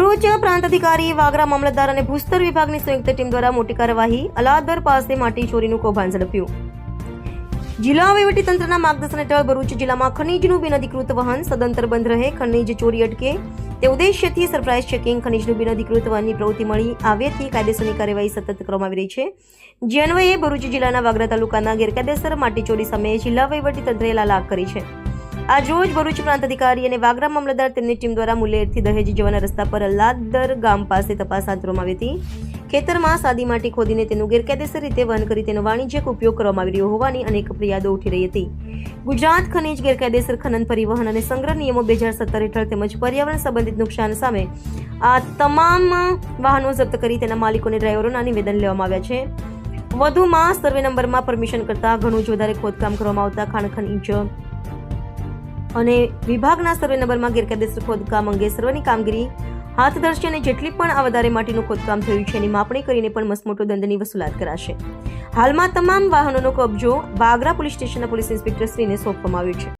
ભરૂચ પ્રાંત અધિકારી વાગરા મામલતદાર અને ભૂસ્તર વિભાગની સંયુક્ત ટીમ દ્વારા મોટી કાર્યવાહી અલાદર પાસે માટી ચોરીનું કૌભાંડ ઝડપ્યું. જિલ્લા વહીવટી તંત્રના માર્ગદર્શન હેઠળ ભરૂચ જિલ્લામાં ખનીજનું બિનઅધિકૃત વહન સદંતર બંધ રહે, ખનીજ ચોરી અટકે. તે ઉદ્દેશ્યથી સરપ્રાઇઝ ચેકિંગ, ખનીજનું બિનઅધિકૃત વહનની પ્રવૃત્તિ મળી આવેથી કાયદેસરની કાર્યવાહી સતત કરવામાં આવી રહી છે. જે અન્વયે ભરૂચ જિલ્લાના વાગરા તાલુકાના ગેરકાયદેસર માટી ચોરી સામે જિલ્લા વહીવટી તંત્રએ લાલાક કરી છે. આજ રોજ ભરૂચ પ્રાંત અધિકારી અને વાગરા મામલતદાર તેમની ટીમ દ્વારા મુલેરથી દહેજ જવાના રસ્તા પર અલ્લાદર ગામ પાસે તપાસ હાથ ધરવામાં આવી હતી. ખેતરમાં સાદી માટી ખોદીને તેનું ગેરકાયદેસર રીતે વહન કરી તેનો વાણિજ્યક ઉપયોગ કરવામાં આવી રહ્યો હોવાની અનેક ફરિયાદો ઉઠી રહી હતી. ગુજરાત ખનીજ ગેરકાયદેસર ખનન પરિવહન અને સંગ્રહ નિયમો બે હજાર સત્તર હેઠળ તેમજ પર્યાવરણ સંબંધિત નુકસાન સામે આ તમામ વાહનો જપ્ત કરી તેના માલિકોને ડ્રાઈવરોના નિવેદન લેવામાં આવ્યા છે. વધુમાં સર્વે નંબરમાં પરમિશન કરતાં ઘણું જ વધારે ખોદકામ કરવામાં આવતા ખાણ ખનીજ અને વિભાગના સર્વે નંબરમાં ગેરકાયદેસર ખોદકામ અંગે સર્વેની કામગીરી હાથ ધરશે અને જેટલી પણ આ વધારે માટીનું ખોદકામ થયું છે એની માપણી કરીને પણ મસમોટો દંડની વસૂલાત કરાશે. હાલમાં તમામ વાહનોનો કબજો બાગરા પોલીસ સ્ટેશનના પોલીસ ઇન્સ્પેક્ટરશ્રીને સોંપવામાં આવ્યો છે.